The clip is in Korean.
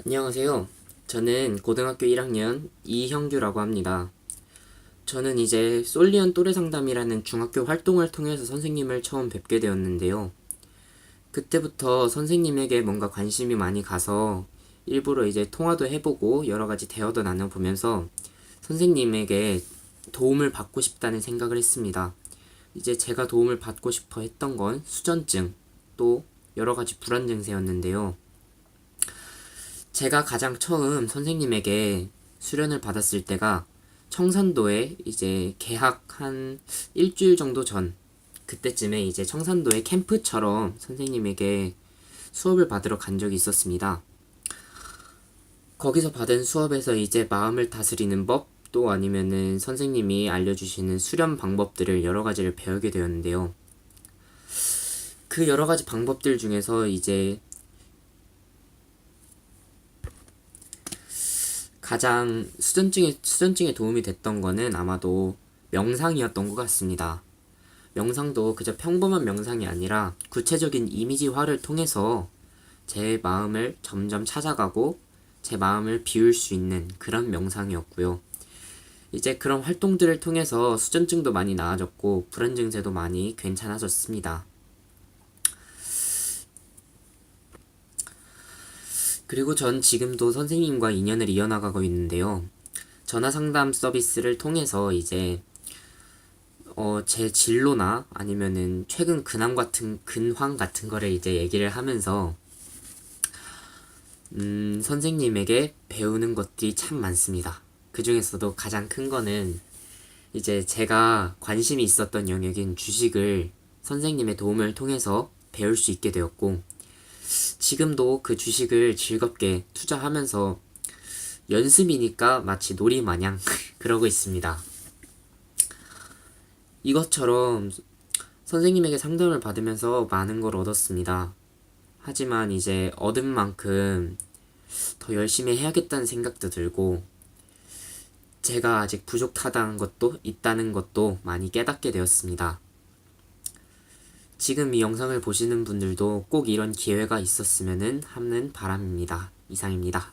안녕하세요. 저는 고등학교 1학년 이형규라고 합니다. 저는 이제 솔리언 또래 상담이라는 중학교 활동을 통해서 선생님을 처음 뵙게 되었는데요. 그때부터 선생님에게 뭔가 관심이 많이 가서 일부러 이제 통화도 해보고 여러 가지 대화도 나눠보면서 선생님에게 도움을 받고 싶다는 생각을 했습니다. 이제 제가 도움을 받고 싶어 했던 건 수전증, 또 여러 가지 불안 증세였는데요. 제가 가장 처음 선생님에게 수련을 받았을 때가 청산도에 이제 개학 한 일주일 정도 전 그때쯤에 이제 청산도에 캠프처럼 선생님에게 수업을 받으러 간 적이 있었습니다. 거기서 받은 수업에서 이제 마음을 다스리는 법, 또 아니면은 선생님이 알려주시는 수련 방법들을 여러 가지를 배우게 되었는데요. 그 여러 가지 방법들 중에서 이제 가장 수전증에, 수전증에 도움이 됐던 거는 아마도 명상이었던 것 같습니다. 명상도 그저 평범한 명상이 아니라 구체적인 이미지화를 통해서 제 마음을 점점 찾아가고 제 마음을 비울 수 있는 그런 명상이었고요. 이제 그런 활동들을 통해서 수전증도 많이 나아졌고 불안 증세도 많이 괜찮아졌습니다. 그리고 전 지금도 선생님과 인연을 이어나가고 있는데요. 전화 상담 서비스를 통해서 이제 어, 제 진로나 아니면은 최근 근황 같은 근황 같은 거를 이제 얘기를 하면서 음, 선생님에게 배우는 것들이 참 많습니다. 그 중에서도 가장 큰 거는 이제 제가 관심이 있었던 영역인 주식을 선생님의 도움을 통해서 배울 수 있게 되었고 지금도 그 주식을 즐겁게 투자하면서 연습이니까 마치 놀이 마냥 그러고 있습니다. 이것처럼 선생님에게 상담을 받으면서 많은 걸 얻었습니다. 하지만 이제 얻은 만큼 더 열심히 해야겠다는 생각도 들고 제가 아직 부족하다는 것도 있다는 것도 많이 깨닫게 되었습니다. 지금 이 영상을 보시는 분들도 꼭 이런 기회가 있었으면 하는 바람입니다. 이상입니다.